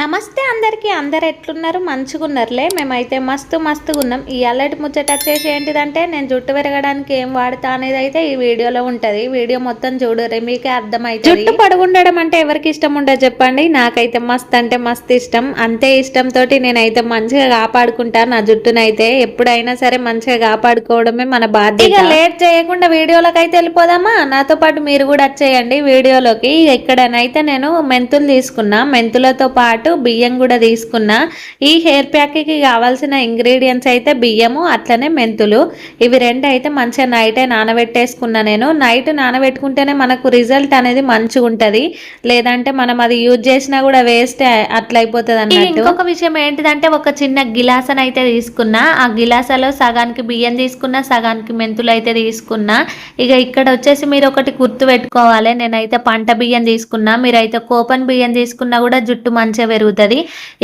నమస్తే అందరికీ. అందరు ఎట్లున్నారు? మంచిగా ఉన్నారులే మేమైతే మస్తు మస్తుగా ఉన్నాం. ఈ అల్లటి ముచ్చట వచ్చేసి ఏంటిదంటే నేను జుట్టు పెరగడానికి ఏం వాడతా అనేది అయితే ఈ వీడియోలో ఉంటది. వీడియో మొత్తం చూడరే మీకే అర్థమైతే జుట్టు పడుగుండడం అంటే ఎవరికి ఇష్టం ఉండదు చెప్పండి. నాకైతే మస్తు అంటే మస్తు ఇష్టం. అంతే ఇష్టంతో నేనైతే మంచిగా కాపాడుకుంటా. నా జుట్టునైతే ఎప్పుడైనా సరే మంచిగా కాపాడుకోవడమే మన బాధ్యత. ఇక లేట్ చేయకుండా వీడియోలోకి అయితే వెళ్ళిపోదామా? నాతో పాటు మీరు కూడా వచ్చేయండి వీడియోలోకి. ఇక ఇక్కడనైతే నేను మెంతులు తీసుకున్నా. మెంతులతో పాటు బియ్యం కూడా తీసుకున్నా. ఈ హెయిర్ ప్యాక్కి కావాల్సిన ఇంగ్రీడియంట్స్ అయితే బియ్యము అట్లనే మెంతులు. ఇవి రెండు అయితే మంచిగా నైటే నానబెట్టేసుకున్నా నేను. నైట్ నానబెట్టుకుంటేనే మనకు రిజల్ట్ అనేది మంచిగా ఉంటుంది. లేదంటే మనం అది యూజ్ చేసినా కూడా వేస్ట్ అట్లా అయిపోతుంది అన్నట్టు. ఇంకొక విషయం ఏంటిదంటే ఒక చిన్న గిలాసన్ అయితే తీసుకున్నా. ఆ గిలాసాలో సగానికి బియ్యం తీసుకున్నా సగానికి మెంతులు అయితే తీసుకున్నా. ఇక ఇక్కడ వచ్చేసి మీరు ఒకటి గుర్తు పెట్టుకోవాలి నేనైతే పంట బియ్యం తీసుకున్నా. మీరైతే కోపన్ బియ్యం తీసుకున్నా కూడా జుట్టు మంచిగా పెరుగుతుంది.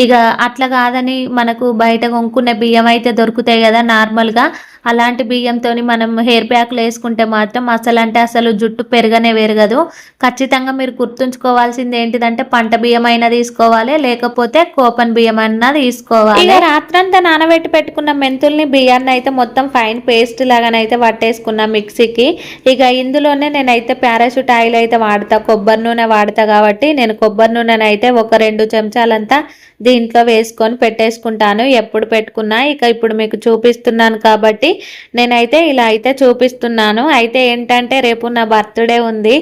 ఇక అట్లా కాదని మనకు బయట కొనుక్కునే బియ్యం అయితే దొరుకుతాయి కదా నార్మల్గా. అలాంటి బియ్యంతో మనం హెయిర్ ప్యాక్లు వేసుకుంటే మాత్రం అసలు అంటే అసలు జుట్టు పెరగనే పెరగదు ఖచ్చితంగా మీరు గుర్తుంచుకోవాల్సింది ఏంటిదంటే పంట బియ్యం అయినా తీసుకోవాలి లేకపోతే కోపన్ బియ్యం అయినా తీసుకోవాలి. ఇక రాత్రంతా నానబెట్టి పెట్టుకున్న మెంతుల్ని బియ్యాన్ని అయితే మొత్తం ఫైన్ పేస్ట్ లాగానైతే పట్టేసుకున్నా మిక్సీకి. ఇక ఇందులోనే నేనైతే పారాషూట్ ఆయిల్ అయితే వాడతా. కొబ్బరి నూనె వాడతా కాబట్టి నేను కొబ్బరి నూనెనైతే ఒక రెండు చెంచాలంతా దీంట్లో వేసుకొని పెట్టేసుకుంటాను. ఎప్పుడు పెట్టుకున్నా ఇక ఇప్పుడు మీకు చూపిస్తున్నాను కాబట్టి నేనైతే ఇలా అయితే చూపిస్తున్నాను. అయితే ఏంటంటే రేపు నా బర్త్డే ఉంది.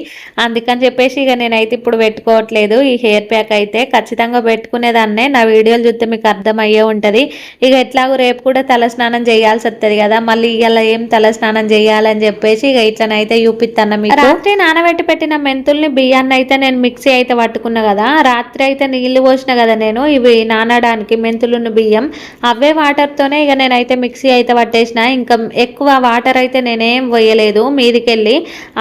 అందుకని చెప్పేసి ఇక నేనైతే ఇప్పుడు పెట్టుకోవట్లేదు. ఈ హెయిర్ ప్యాక్ అయితే ఖచ్చితంగా పెట్టుకునేదాన్నే. నా వీడియోలు చూస్తే మీకు అర్థమయ్యే ఉంటుంది. ఇక ఎట్లాగో రేపు కూడా తలస్నానం చేయాల్సి వస్తుంది కదా. మళ్ళీ ఇలా ఏం తలస్నానం చేయాలని చెప్పేసి ఇక ఇట్లనైతే చూపిస్తాను మీకు. రాత్రి నానబెట్టి పెట్టిన మెంతుల్ని బియ్యాన్ని అయితే నేను మిక్సీ అయితే పట్టుకున్నా కదా. రాత్రి అయితే నీళ్ళు పోసిన కదా నేను. ఇవి నానడానికి మెంతులున్న బియ్యం. అవే వాటర్తోనే ఇక నేనైతే మిక్సీ అయితే పట్టేసిన. ఇంకా ఎక్కువ వాటర్ అయితే నేనేం పోయలేదు మీదికెళ్ళి.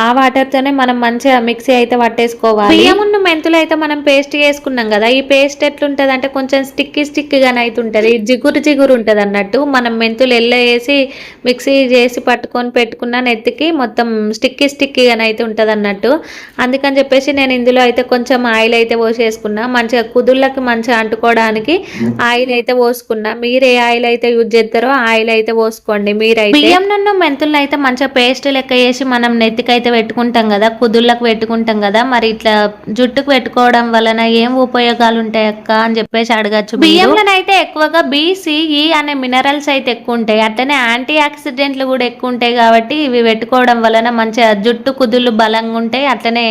ఆ వాటర్తోనే మనం మంచిగా మిక్సీ అయితే పట్టేసుకోవాలి. బియ్యం ఉన్న మెంతులు అయితే మనం పేస్ట్ చేసుకున్నాం కదా ఈ పేస్ట్ ఎట్లుంటది అంటే కొంచెం స్టిక్కి స్టిక్గా అయితే ఉంటుంది జిగురు జిగురు ఉంటుంది అన్నట్టు మనం మెంతులు ఎల్ల వేసి మిక్సీ చేసి పట్టుకొని పెట్టుకున్న నెత్తికి మొత్తం స్టిక్కీ స్టిక్కీగా అయితే ఉంటుంది అన్నట్టు అందుకని చెప్పేసి నేను ఇందులో అయితే కొంచెం ఆయిల్ అయితే పోసేసుకున్నా. మంచిగా కుదుళ్ళకి మంచిగా అంటుకోవడానికి ఆయిల్ అయితే పోసుకున్నా. మీరు ఏ ఆయిల్ అయితే యూజ్ చేస్తారో ఆ ఆయిల్ అయితే పోసుకోండి. మీరైతే బియ్యం నుండి మెంతులను అయితే మంచిగా పేస్ట్ లెక్క వేసి మనం నెత్తికి అయితే పెట్టుకుంటాం కదా కుదుళ్ళకు పెట్టుకుంటాం కదా మరి ఇట్లా జుట్టుకు పెట్టుకోవడం వలన ఏం ఉపయోగాలు ఉంటాయి అక్క అని చెప్పేసి అడగచ్చు బియ్యంలో అయితే ఎక్కువగా బిసిఈ అనే మినరల్స్ అయితే ఎక్కువ ఉంటాయి. అట్లనే యాంటీ ఆక్సిడెంట్లు కూడా ఎక్కువ ఉంటాయి కాబట్టి ఇవి పెట్టుకోవడం వలన మంచిగా జుట్టు కుదుళ్ళు బలంగా ఉంటాయి. అట్లనే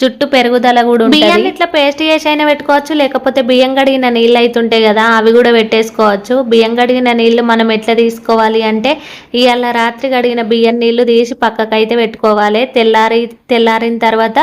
జుట్టు పెరుగుదల కూడా ఉంటుంది. ఇట్లా పేస్ట్ చేసి అయినా పెట్టుకోవచ్చు లేకపోతే బియ్యం కడిగిన నీళ్ళు అయితే ఉంటాయి కదా అవి కూడా పెట్టేసుకోవచ్చు. బియ్యం కడిగిన నీళ్ళు మనం ఎట్లా తీసుకోవాలి అంటే ఇవాళ రాత్రి కడిగిన బియ్యం నీళ్ళు తీసి పక్కకైతే పెట్టుకోవాలి. తెల్లారి తెల్లారిన తర్వాత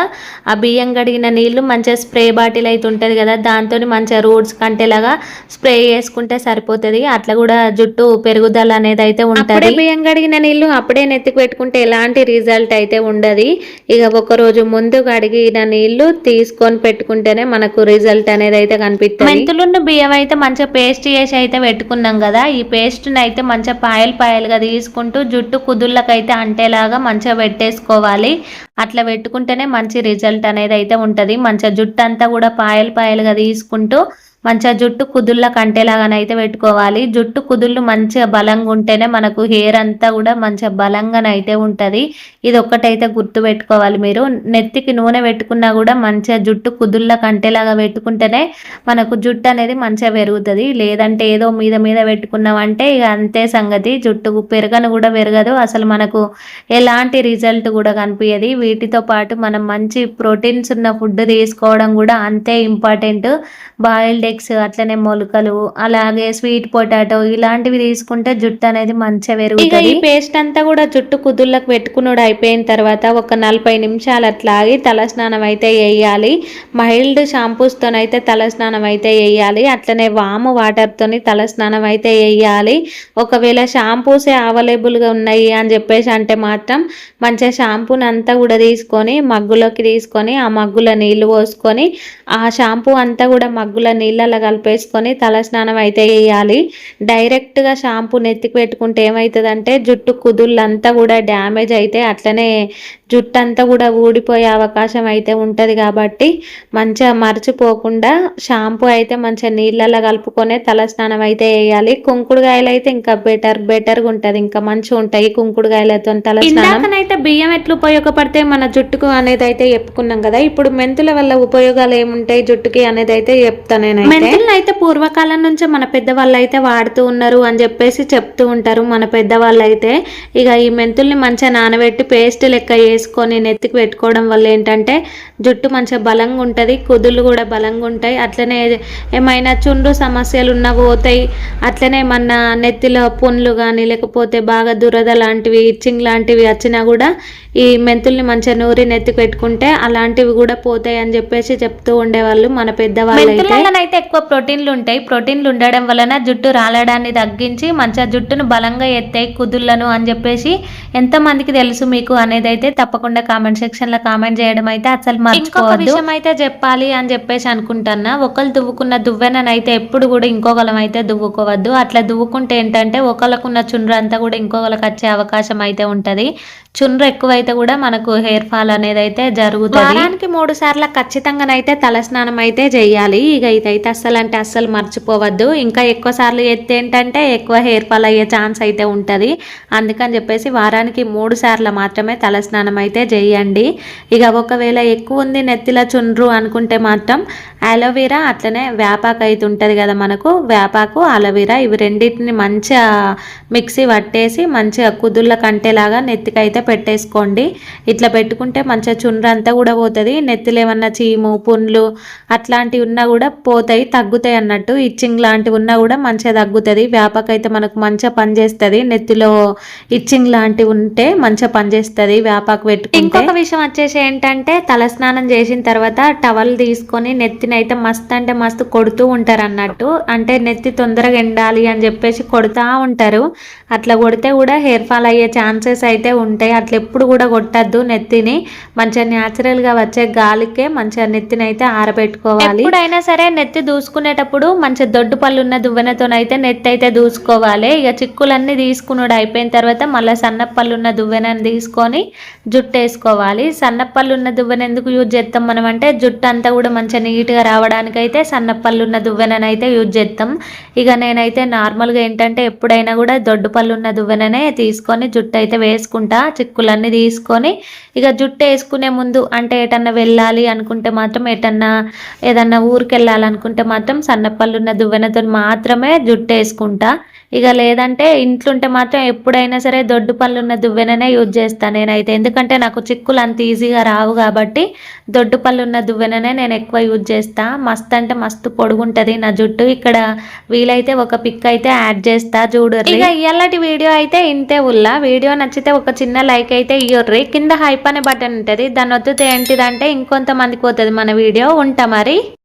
ఆ బియ్యం కడిగిన నీళ్ళు మంచిగా స్ప్రే బాటిల్ అయితే ఉంటుంది కదా దాంతో మంచిగా రూట్స్ కంటేలాగా స్ప్రే చేసుకుంటే సరిపోతుంది. అట్లా కూడా జుట్టు పెరుగుదల అనేది అయితే ఉంటుంది. బియ్యం కడిగిన నీళ్ళు అప్పుడే నెత్తికి పెట్టుకుంటే ఎలాంటి రిజల్ట్ అయితే ఉండదు. ఇక ఒక రోజు ముందు కడిగిన నీళ్ళు తీసుకొని పెట్టుకుంటేనే మనకు రిజల్ట్ అనేది అయితే కనిపిస్తుంది మెంతులున్న బియ్యం అయితే మంచిగా పేస్ట్ చేసి అయితే పెట్టుకున్నాం కదా. ఈ పేస్ట్ అయితే మంచిగా పాయలు పాయలుగా తీసుకుంటూ జుట్టు కుదుళ్ళకైతే అంటేలాగా మంచిగా పెట్టేసుకోవాలి. అట్లా పెట్టుకుంటేనే మంచి రిజల్ట్ అనేది అయితే ఉంటుంది. మంచిగా జుట్టు అంతా కూడా పాయలు పాయలుగా తీసుకుంటూ మంచిగా జుట్టు కుదుళ్ళ కంటేలాగానైతే పెట్టుకోవాలి. జుట్టు కుదుళ్ళు మంచిగా బలంగా ఉంటేనే మనకు హెయిర్ అంతా కూడా మంచిగా బలంగానైతే ఉంటుంది. ఇది ఒక్కటైతే గుర్తు పెట్టుకోవాలి మీరు. నెత్తికి నూనె పెట్టుకున్నా కూడా మంచిగా జుట్టు కుదుళ్ళ కంటేలాగా పెట్టుకుంటేనే మనకు జుట్టు అనేది మంచిగా పెరుగుతుంది. లేదంటే ఏదో మీద మీద పెట్టుకున్నామంటే ఇక అంతే సంగతి. జుట్టు పెరగను కూడా పెరగదు. అసలు మనకు ఎలాంటి రిజల్ట్ కూడా కనిపించదు వీటితో పాటు మనం మంచి ప్రోటీన్స్ ఉన్న ఫుడ్ తీసుకోవడం కూడా అంతే ఇంపార్టెంట్. బాయిల్డ్ ఎగ్స్ అట్లనే మొలకలు అలాగే స్వీట్ పొటాటో ఇలాంటివి తీసుకుంటే జుట్టు అనేది మంచిగా పెరుగుతుంది. ఈ పేస్ట్ అంతా కూడా జుట్టు కుదుళ్ళకు పెట్టుకున్నాడు అయిపోయిన తర్వాత ఒక నలభై నిమిషాలు అట్లా ఆగి తలస్నానం అయితే వేయాలి మైల్డ్ షాంపూస్తోనైతే తలస్నానం అయితే వేయాలి అట్లనే వాము వాటర్తోని తలస్నానం అయితే వేయాలి ఒకవేళ షాంపూసే అవైలబుల్గా ఉన్నాయి అని చెప్పేసి అంటే మాత్రం మంచిగా షాంపూని అంతా కూడా తీసుకొని మగ్గులోకి తీసుకొని ఆ మగ్గుల నీళ్ళు పోసుకొని ఆ షాంపూ అంతా కూడా మగ్గుల నీళ్ళల్లో కలిపేసుకొని తలస్నానం అయితే వేయాలి డైరెక్ట్గా షాంపూ నెత్తికి పెట్టుకుంటే ఏమవుతుందంటే జుట్టు కుదుళ్ళంతా కూడా డ్యామేజ్ అయితే అట్లనే జుట్టు అంతా కూడా ఊడిపోయే అవకాశం అయితే ఉంటుంది కాబట్టి మంచిగా మర్చిపోకుండా షాంపూ అయితే మంచిగా నీళ్ళల్లో కలుపుకొని తలస్నానం అయితే వేయాలి కుంకుడుకాయలు అయితే ఇంకా బెటర్ బెటర్గా ఉంటుంది. ఇంకా మంచిగా ఉంటాయి కుంకుడుకాయలతో తలస్నానం. అయితే బియ్యం ఎట్లు ఉపయోగపడితే మన జుట్టుకు అనేది అయితే చెప్పుకున్నాం కదా ఇప్పుడు మెంతుల వల్ల ఉపయోగాలు ఏముంటాయి జుట్టుకి అనేది అయితే చెప్తాను నేను మెంతులను అయితే పూర్వకాలం నుంచే మన పెద్దవాళ్ళు అయితే వాడుతూ ఉన్నారు అని చెప్పేసి చెప్తూ ఉంటారు మన పెద్దవాళ్ళు అయితే. ఇక ఈ మెంతుల్ని మంచిగా నానబెట్టి పేస్ట్ లెక్క వేసుకొని నెత్తికి పెట్టుకోవడం వల్ల ఏంటంటే జుట్టు మంచిగా బలంగా ఉంటుంది కుదుళ్ళు కూడా బలంగా ఉంటాయి. అట్లనే ఏమైనా చుండ్రు సమస్యలు ఉన్న పోతాయి. అట్లనే మన నెత్తిలో పుండ్లు కానీ లేకపోతే బాగా దురద లాంటివి ఇచ్చింగ్ లాంటివి వచ్చినా కూడా ఈ మెంతుల్ని మంచిగా నూరి నెత్తికి పెట్టుకుంటే అలాంటివి కూడా పోతాయి అని చెప్పేసి చెప్తూ ఉండేవాళ్ళు మన పెద్దవాళ్ళు అయితే. ఎక్కువ ప్రోటీన్లు ఉంటాయి. ప్రోటీన్లు ఉండడం వలన జుట్టు రాలడాన్ని తగ్గించి మంచిగా జుట్టును బలంగా ఎత్తాయి కుదుళ్ళను అని చెప్పేసి ఎంతమందికి తెలుసు మీకు అనేది అయితే తప్ప తప్పకుండా కామెంట్ సెక్షన్లో కామెంట్ చేయడం అయితే అసలు మర్చిపోవద్దు. విషయం అయితే చెప్పాలి అని చెప్పేసి అనుకుంటున్నా ఒకళ్ళు దువ్వుకున్న దువ్వెననైతే ఎప్పుడు కూడా ఇంకొకలం అయితే దువ్వుకోవద్దు. అట్లా దువ్వుకుంటే ఏంటంటే ఒకళ్ళకున్న చుండ్రు అంతా కూడా ఇంకొకరికి వచ్చే అవకాశం అయితే ఉంటది. చుండ్రు ఎక్కువైతే కూడా మనకు హెయిర్ ఫాల్ అనేది అయితే జరుగుతుంది. వారానికి మూడు సార్లు ఖచ్చితంగానైతే తలస్నానం అయితే చేయాలి. ఇక ఇదైతే అస్సలు అంటే అస్సలు మర్చిపోవద్దు. ఇంకా ఎక్కువ సార్లు ఎత్తే ఏంటంటే ఎక్కువ హెయిర్ ఫాల్ అయ్యే ఛాన్స్ అయితే ఉంటుంది. అందుకని చెప్పేసి వారానికి మూడు సార్లు మాత్రమే తలస్నానం అయితే చేయండి ఇక ఒకవేళ ఎక్కువ ఉంది నెత్తిల చుండ్రు అనుకుంటే మాత్రం అలోవెరా అట్లనే వేపాకు అయితే ఉంటుంది కదా మనకు. వేపాకు అలోవెరా ఇవి రెండింటిని మంచిగా మిక్సీ పట్టేసి మంచిగా కుదుళ్ళ కంటేలాగా నెత్తికైతే పెట్టేసుకోండి. ఇట్లా పెట్టుకుంటే మంచిగా చుండ్ర అంతా కూడా పోతుంది. నెత్తిలో ఏమన్నా చీము పుండ్లు అట్లాంటివి ఉన్నా కూడా పోతాయి తగ్గుతాయి అన్నట్టు. ఇచ్చింగ్ లాంటివి ఉన్నా కూడా మంచిగా తగ్గుతుంది. వేపాకు అయితే మనకు మంచిగా పనిచేస్తుంది. నెత్తిలో ఇచ్చింగ్ లాంటివి ఉంటే మంచిగా పనిచేస్తుంది వేపాకు పెట్టుకుంటే. ఇంకొక విషయం వచ్చేసి ఏంటంటే తలస్నానం చేసిన తర్వాత టవల్ తీసుకొని నెత్తిని అయితే మస్తు అంటే మస్తు కొడుతూ ఉంటారు అన్నట్టు అంటే నెత్తి తొందరగా ఎండాలి అని చెప్పేసి కొడుతూ ఉంటారు. అట్లా కొడితే కూడా హెయిర్ ఫాల్ అయ్యే ఛాన్సెస్ అయితే ఉంటాయి. అట్లా ఎప్పుడు కూడా కొట్టద్దు నెత్తిని. మంచిగా న్యాచురల్గా వచ్చే గాలికే మంచిగా నెత్తిని అయితే ఆరబెట్టుకోవాలి. ఎప్పుడైనా సరే నెత్తి దూసుకునేటప్పుడు మంచి దొడ్డు పళ్ళు ఉన్న దువ్వెనతోనైతే నెత్తి అయితే దూసుకోవాలి. ఇక చిక్కులన్నీ తీసుకున్నాడు అయిపోయిన తర్వాత మళ్ళీ సన్నపళ్ళు ఉన్న దువ్వెనని తీసుకొని జుట్టు వేసుకోవాలి సన్నపళ్ళు ఉన్న దువ్వెన ఎందుకు యూజ్ చేస్తాం మనం అంటే జుట్టు అంతా కూడా మంచిగా నీట్గా రావడానికి అయితే సన్నపళ్ళు ఉన్న దువ్వెననైతే యూజ్ చేస్తాం ఇక నేనైతే నార్మల్గా ఏంటంటే ఎప్పుడైనా కూడా దొడ్డు పళ్ళు ఉన్న దువ్వెననే తీసుకొని జుట్టు అయితే వేసుకుంటా. చిక్కులన్నీ తీసుకొని ఇక జుట్టు వేసుకునే ముందు అంటే ఎటన్నా వెళ్ళాలి అనుకుంటే మాత్రం ఎటన్నా ఏదన్నా ఊరికి వెళ్ళాలనుకుంటే మాత్రం సన్నపళ్ళున్న దువ్వెనతో మాత్రమే జుట్టు వేసుకుంటా. ఇక లేదంటే ఇంట్లుంటే మాత్రం ఎప్పుడైనా సరే దొడ్డు పళ్ళు ఉన్న దువ్వెననే యూజ్ చేస్తాను నేనైతే. ఎందుకంటే నాకు చిక్కులు అంత ఈజీగా రావు కాబట్టి దొడ్డు పళ్ళు ఉన్న దువ్వెననే నేను ఎక్కువ యూజ్ చేస్తాను చేస్తా. మస్త్ అంటే మస్తు పొడుగుంటది నా జుట్టు. ఇక్కడ వీలైతే ఒక పిక్ అయితే యాడ్ చేస్తా చూడు ఇక ఇలాంటి వీడియో అయితే ఇంతే ఉల్లా. వీడియో నచ్చితే ఒక చిన్న లైక్ అయితే ఇయ్యర్రి. కింద హైప్ అనే బటన్ ఉంటుంది. దాన్ని వద్దితే ఏంటిదంటే ఇంకొంతమందికి పోతుంది మన వీడియో. ఉంటా మరి.